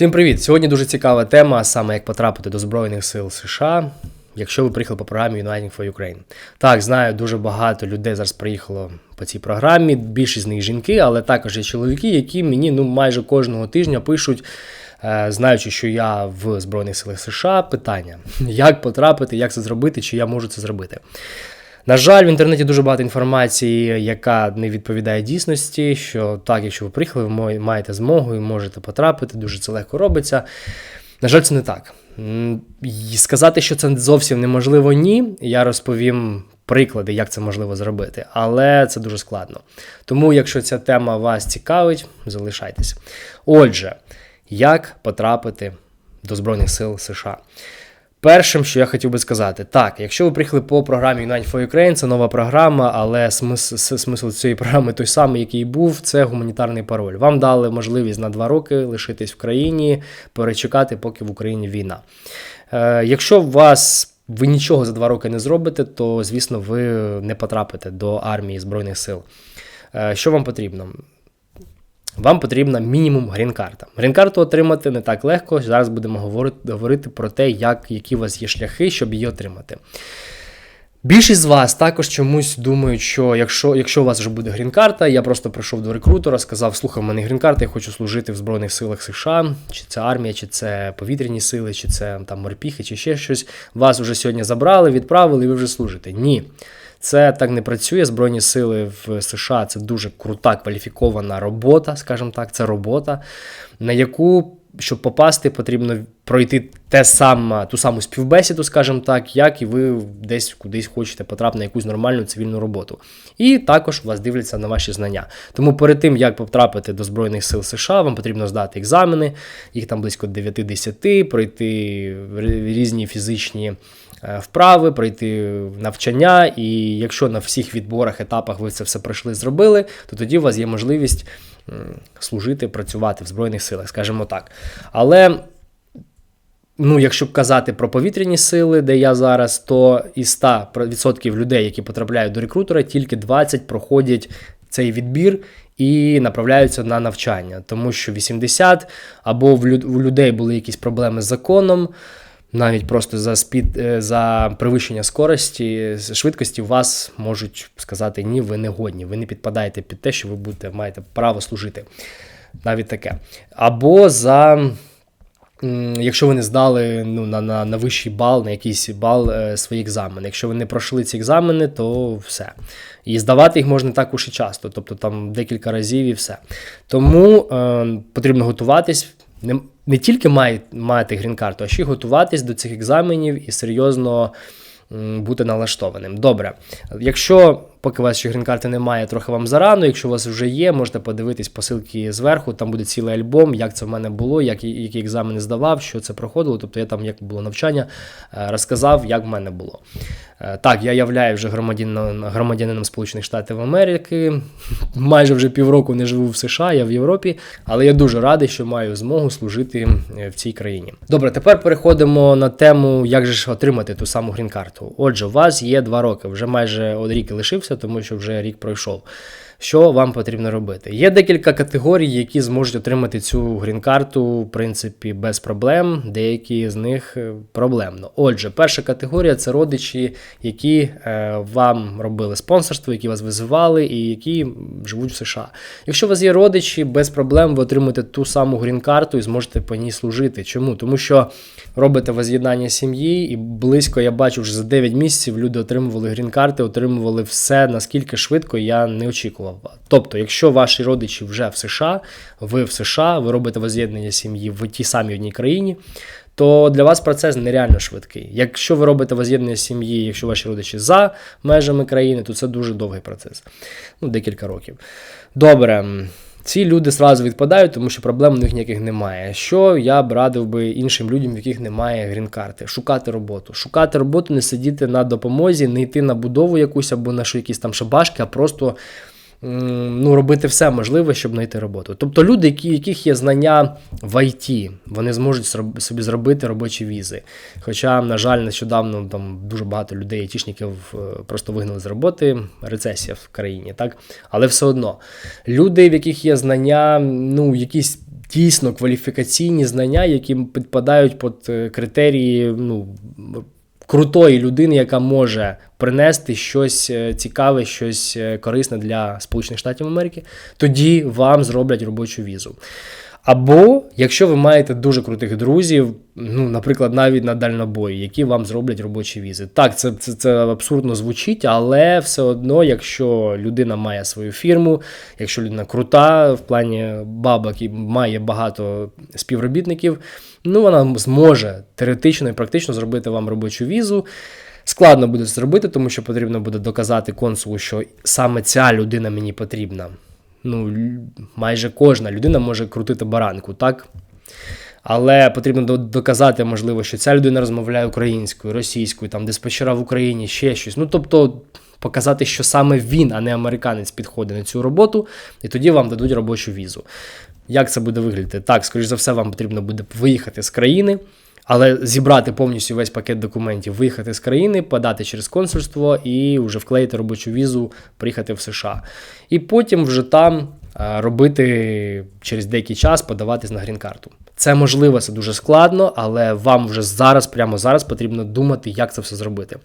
Всім привіт! Сьогодні дуже цікава тема, саме як потрапити до Збройних сил США, якщо ви приїхали по програмі Uniting for Ukraine. Так, знаю, дуже багато людей зараз приїхало по цій програмі. Більшість з них жінки, але також є чоловіки, які мені ну майже кожного тижня пишуть. е, Знаючи, що я в Збройних силах США, питання: як потрапити, як це зробити, чи я можу це зробити. На жаль, в інтернеті дуже багато інформації, яка не відповідає дійсності. Що так, якщо ви приїхали, ви маєте змогу і можете потрапити, дуже це легко робиться. На жаль, це не так. І сказати, що це зовсім неможливо, ні. Я розповім приклади, як це можливо зробити, але це дуже складно. Тому, якщо ця тема вас цікавить, залишайтесь. Отже, як потрапити до Збройних сил США? Першим, що я хотів би сказати, так, якщо ви приїхали по програмі Unite for Ukraine, це нова програма, але смисл, смисл цієї програми той самий, який був, це гуманітарний пароль. Вам дали можливість на два роки лишитись в країні, перечекати, поки в Україні війна. Е, якщо вас ви нічого за два роки не зробите, то звісно ви не потрапите до армії Збройних сил. Е, що вам потрібно? Вам потрібна мінімум грін-карта. Грін-карту отримати не так легко. Зараз будемо говорити, говорити про те, як, які у вас є шляхи, щоб її отримати. Більшість з вас також чомусь думають, що якщо, якщо у вас вже буде грін-карта, я просто прийшов до рекрутера, сказав: слухай, в мене грін-карта, я хочу служити в Збройних силах США, чи це армія, чи це повітряні сили, чи це там морпіхи, чи ще щось. Вас вже сьогодні забрали, відправили, і ви вже служите. Ні. Це так не працює. Збройні сили в США це дуже крута кваліфікована робота, скажімо так, це робота, на яку, щоб попасти, потрібно пройти те саме, ту саму співбесіду, скажімо так, як і ви десь кудись хочете потрапити на якусь нормальну цивільну роботу. І також вас дивляться на ваші знання. Тому перед тим, як потрапити до Збройних сил США, вам потрібно здати екзамени, їх там близько 9-10, пройти різні фізичні е, вправи, пройти навчання, і якщо на всіх відборах, етапах ви це все пройшли, зробили, то тоді у вас є можливість служити, працювати в Збройних силах, скажімо так. Але. Ну, якщо казати про повітряні сили, де я зараз, то із 100% людей, які потрапляють до рекрутера, тільки 20 проходять цей відбір і направляються на навчання, тому що 80 або в людей були якісь проблеми з законом, навіть просто за спід е, за перевищення скорості, швидкості вас можуть сказати ні, ви не годні, ви не підпадаєте під те, що ви будете маєте право служити. Навіть таке. Або за. Якщо ви не здали ну, на, на, на вищий бал, на якийсь бал е, свої екзамени. Якщо ви не пройшли ці екзамени, то все. І здавати їх можна так уж і часто, тобто там декілька разів і все. Тому е, потрібно готуватись. Не, не тільки мають мати грін-карту, а ще й готуватись до цих екзаменів і серйозно бути налаштованим. Добре. Якщо поки у вас ще грін-карти немає, трохи вам зарано. Якщо у вас вже є, можете подивитись посилки зверху. Там буде цілий альбом, як це в мене було, як, які екзамени здавав, що це проходило. Тобто я там, як було навчання, е, розказав, як в мене було. Е, Так, я являю вже громадянином, громадянином Сполучених Штатів Америки. Майже вже півроку не живу в США, я в Європі, але я дуже радий, що маю змогу служити е, в цій країні. Добре, тепер переходимо на тему, як же ж отримати ту саму грін-карту. Отже, у вас є два роки, вже майже рік і лишився, тому що вже рік пройшов. Що вам потрібно робити? Є декілька категорій, які зможуть отримати цю грін-карту, в принципі, без проблем. Деякі з них е, проблемно. Отже, перша категорія це родичі, які е, вам робили спонсорство, які вас визивали і які живуть в США. Якщо у вас є родичі, без проблем ви отримуєте ту саму грін-карту і зможете по ній служити. Чому? Тому що робите воз'єднання сім'ї, і близько я бачу вже за 9 місяців люди отримували грін-карти, отримували все наскільки швидко, я не очікував. Тобто, якщо ваші родичі вже в США, ви в США, ви робите воз'єднання сім'ї в тій самій одній країні. То для вас процес нереально швидкий. Якщо ви робите воз'єднання сім'ї, якщо ваші родичі за межами країни, то це дуже довгий процес. Ну, декілька років. Добре. Ці люди зразу відпадають, тому що проблем у них ніяких немає. Що я б радив би іншим людям, в яких немає грін-карти? Шукати роботу. Шукати роботу, не сидіти на допомозі, не йти на будову якусь або на якісь там шабашки, а просто ну, робити все можливе, щоб знайти роботу. Тобто люди, які, яких є знання в ІТ, вони зможуть собі зробити робочі візи. Хоча, на жаль, нещодавно там дуже багато людей, айтішників е, просто вигнали з роботи, рецесія в країні, так? Але все одно люди, в яких є знання, ну, якісь дійсно кваліфікаційні знання, які підпадають під е, критерії ну, крутої людини, яка може принести щось е, цікаве, щось е, корисне для Сполучених Штатів Америки, тоді вам зроблять робочу візу. Або якщо ви маєте дуже крутих друзів, ну, наприклад, навіть на дальнобої, які вам зроблять робочі візи. Так, це це, це абсурдно звучить, але все одно, якщо людина має свою фірму, якщо людина крута в плані бабок і має багато співробітників, ну вона зможе теоретично і практично зробити вам робочу візу. Складно буде це зробити, тому що потрібно буде доказати консулу, що саме ця людина мені потрібна ну, майже кожна людина може крутити баранку, так? Але потрібно доказати, можливо, що ця людина розмовляє українською, російською, там диспетчера в Україні, ще щось. Ну, тобто, показати, що саме він, а не американець, підходить на цю роботу, і тоді вам дадуть робочу візу. Як це буде виглядати? Так, скоріш за все, вам потрібно буде виїхати з країни. Але зібрати повністю весь пакет документів, виїхати з країни, подати через консульство і вже вклеїти робочу візу, приїхати в США. І потім вже там робити через деякий час подаватись на грін-карту. Це можливо, це дуже складно, але вам вже зараз, прямо зараз, потрібно думати, як це все зробити.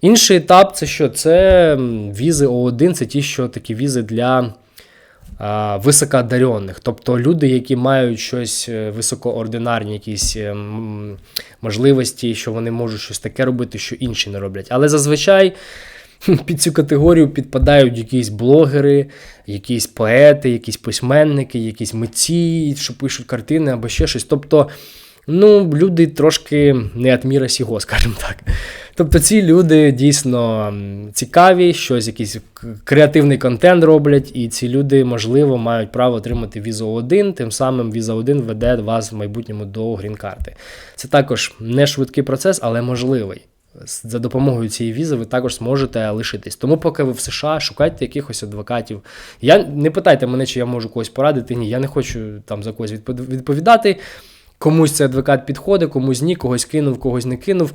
Інший етап це що? Це візи О1, це ті, що такі візи для високоодарених, тобто люди, які мають щось е, високоординарні, якісь е, можливості, що вони можуть щось таке робити, що інші не роблять. Але зазвичай. Під цю категорію підпадають якісь блогери, якісь поети, якісь письменники, якісь митці, що пишуть картини або ще щось. Тобто ну, люди трошки не від міра сього, скажімо так. Тобто ці люди дійсно цікаві, щось якийсь креативний контент роблять, і ці люди, можливо, мають право отримати візу 1, тим самим віза 1 веде вас в майбутньому до грін-карти. Це також не швидкий процес, але можливий. За допомогою цієї візи ви також зможете лишитись. Тому, поки ви в США, шукайте якихось адвокатів. Я не питайте мене, чи я можу когось порадити. Ні, я не хочу там за когось відповідати. Комусь цей адвокат підходить, комусь ні, когось кинув, когось не кинув.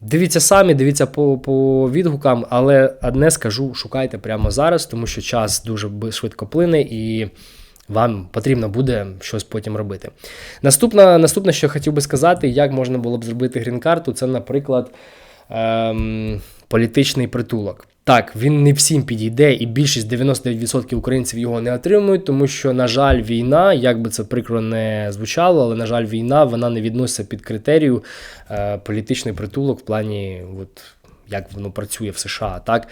Дивіться самі, дивіться по по відгукам, але одне скажу: шукайте прямо зараз, тому що час дуже швидко плине і вам потрібно буде щось потім робити. Наступне, наступне, що я хотів би сказати, як можна було б зробити грін-карту, це, наприклад, ем, політичний притулок. Так, він не всім підійде, і більшість 99% українців його не отримують, тому що, на жаль, війна, як би це прикро не звучало, але, на жаль, війна вона не відноситься під критерію е, політичний притулок в плані, от, як воно працює в США. так.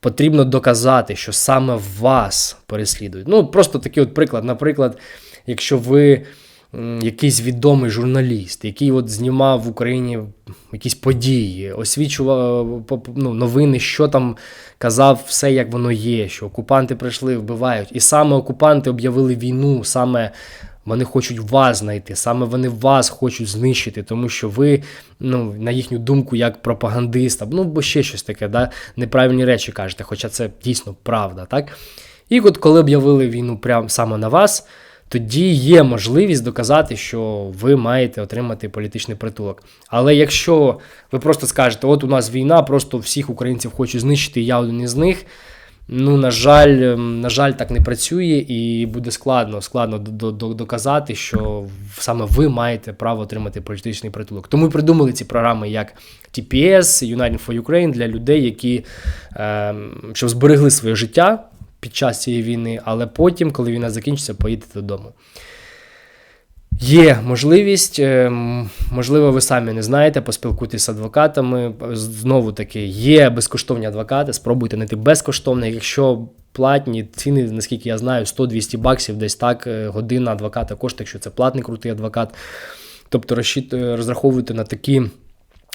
Потрібно доказати, що саме вас переслідують. Ну, просто такий от приклад. Наприклад, якщо ви якийсь відомий журналіст, який от знімав в Україні якісь події, освічував ну, новини, що там казав, все як воно є, що окупанти прийшли, вбивають. І саме окупанти об'явили війну, саме вони хочуть вас знайти, саме вони вас хочуть знищити, тому що ви, ну, на їхню думку, як пропагандиста, ну бо ще щось таке, да, неправильні речі кажете, хоча це дійсно правда. так? І от коли об'явили війну прямо саме на вас тоді є можливість доказати, що ви маєте отримати політичний притулок. Але якщо ви просто скажете, от у нас війна, просто всіх українців хочуть знищити, я один із них. Ну, на жаль, на жаль, так не працює, і буде складно складно доказати, що саме ви маєте право отримати політичний притулок. Тому придумали ці програми як TPS, United for Ukraine для людей, які ем, щоб зберегли своє життя під час цієї війни, але потім, коли війна закінчиться, поїдете додому. Є можливість, ем, можливо, ви самі не знаєте, поспілкуйтесь з адвокатами. Знову таки, є безкоштовні адвокати, спробуйте знайти безкоштовних. Якщо платні ціни, наскільки я знаю, 100-200 баксів, десь так, е, година адвоката коштує, якщо це платний крутий адвокат. Тобто розраховуйте на такі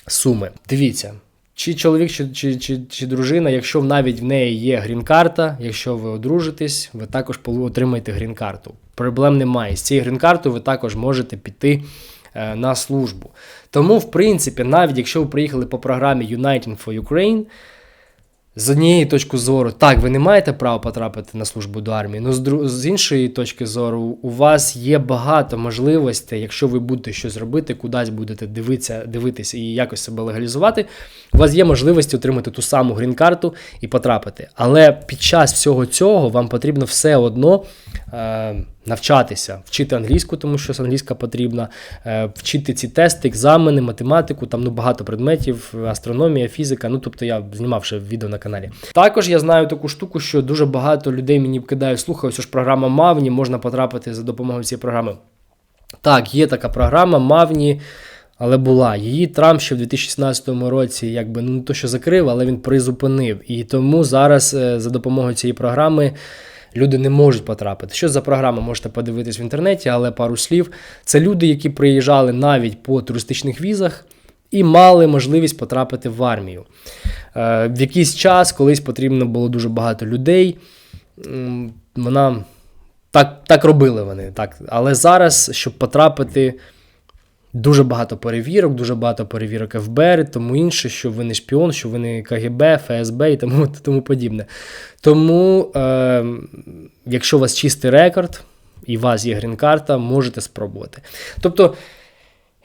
суми. Дивіться. Чи чоловік, чи чи, чи, чи дружина, якщо навіть в неї є грін-карта, якщо ви одружитесь, ви також отримаєте грін-карту. Проблем немає. З цією грін-картою ви також можете піти е, на службу. Тому, в принципі, навіть якщо ви приїхали по програмі Uniting for Ukraine, з однієї точки зору, так, ви не маєте права потрапити на службу до армії, але з, з іншої точки зору, у вас є багато можливостей, якщо ви будете щось робити, кудись будете дивитися, дивитися і якось себе легалізувати, у вас є можливість отримати ту саму грін-карту і потрапити. Але під час всього цього вам потрібно все одно е, навчатися, вчити англійську, тому що англійська потрібна, е, вчити ці тести, екзамени, математику, там ну багато предметів, астрономія, фізика. Ну тобто я знімав ще відео на каналі. Також я знаю таку штуку, що дуже багато людей мені кидають, слухай, ось ж програма Мавні, можна потрапити за допомогою цієї програми. Так, є така програма Мавні. Але була її Трамп ще в 2016 році, якби ну не то, що закрив, але він призупинив. І тому зараз е, за допомогою цієї програми люди не можуть потрапити. Що за програма? Можете подивитись в інтернеті, але пару слів. Це люди, які приїжджали навіть по туристичних візах і мали можливість потрапити в армію. Е, В якийсь час, колись потрібно було дуже багато людей. Вона так, так робили вони. Так. Але зараз, щоб потрапити. Дуже багато перевірок, дуже багато перевірок ФБР, тому інше, що ви не шпіон, що ви не КГБ, ФСБ і тому, тому подібне. Тому, е, якщо у вас чистий рекорд і у вас є грін-карта, можете спробувати. Тобто,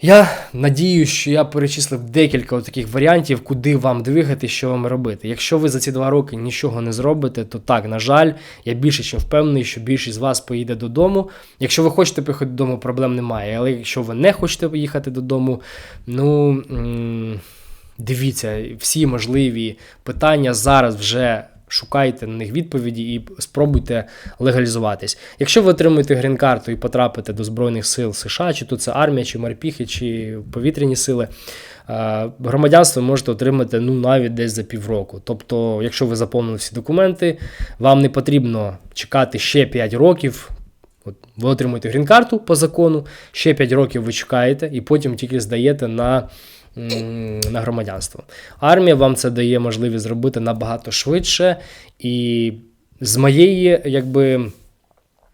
я надіюсь, що я перечислив декілька таких варіантів, куди вам двигати, що вам робити. Якщо ви за ці два роки нічого не зробите, то так, на жаль, я більше ніж впевнений, що більшість з вас поїде додому. Якщо ви хочете поїхати додому, проблем немає. Але якщо ви не хочете поїхати додому, ну дивіться, всі можливі питання зараз вже. Шукайте на них відповіді і спробуйте легалізуватись. Якщо ви отримуєте грін-карту і потрапите до Збройних сил США, чи то це армія, чи морпіхи, чи повітряні сили, е, громадянство можете отримати ну, навіть десь за півроку. Тобто, якщо ви заповнили всі документи, вам не потрібно чекати ще 5 років. От ви отримуєте грін-карту по закону, ще 5 років ви чекаєте, і потім тільки здаєте на на громадянство. Армія вам це дає можливість зробити набагато швидше. І з моєї, якби.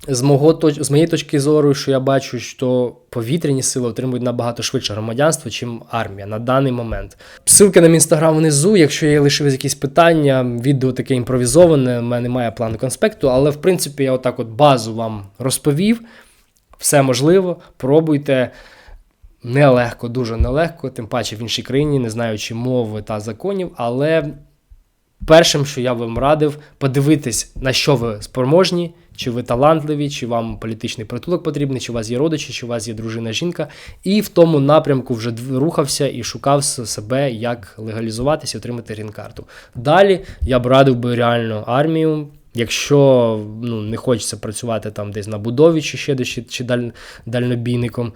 З, мого, з моєї точки зору, що я бачу, що повітряні сили отримують набагато швидше громадянство, чим армія на даний момент. Ссылки на мій інстаграм внизу. Якщо є лишились якісь питання, відео таке імпровізоване, в мене немає плану конспекту, але в принципі я отак от базу вам розповів. Все можливо, пробуйте. Нелегко, дуже нелегко, тим паче в іншій країні, не знаючи мови та законів, але першим, що я вам радив, подивитись, на що ви спроможні, чи ви талантливі, чи вам політичний притулок потрібний, чи у вас є родичі, чи у вас є дружина, жінка, і в тому напрямку вже рухався і шукав себе, як легалізуватися отримати грін-карту. Далі я б радив би реально армію. Якщо ну, не хочеться працювати там десь на будові чи ще десь, чи, даль, дальнобійником,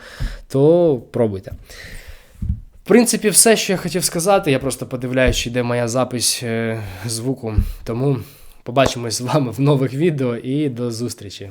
то пробуйте. В принципі, все, що я хотів сказати. Я просто подивляюсь, йде моя запись е, звуку. Тому побачимось з вами в нових відео і до зустрічі.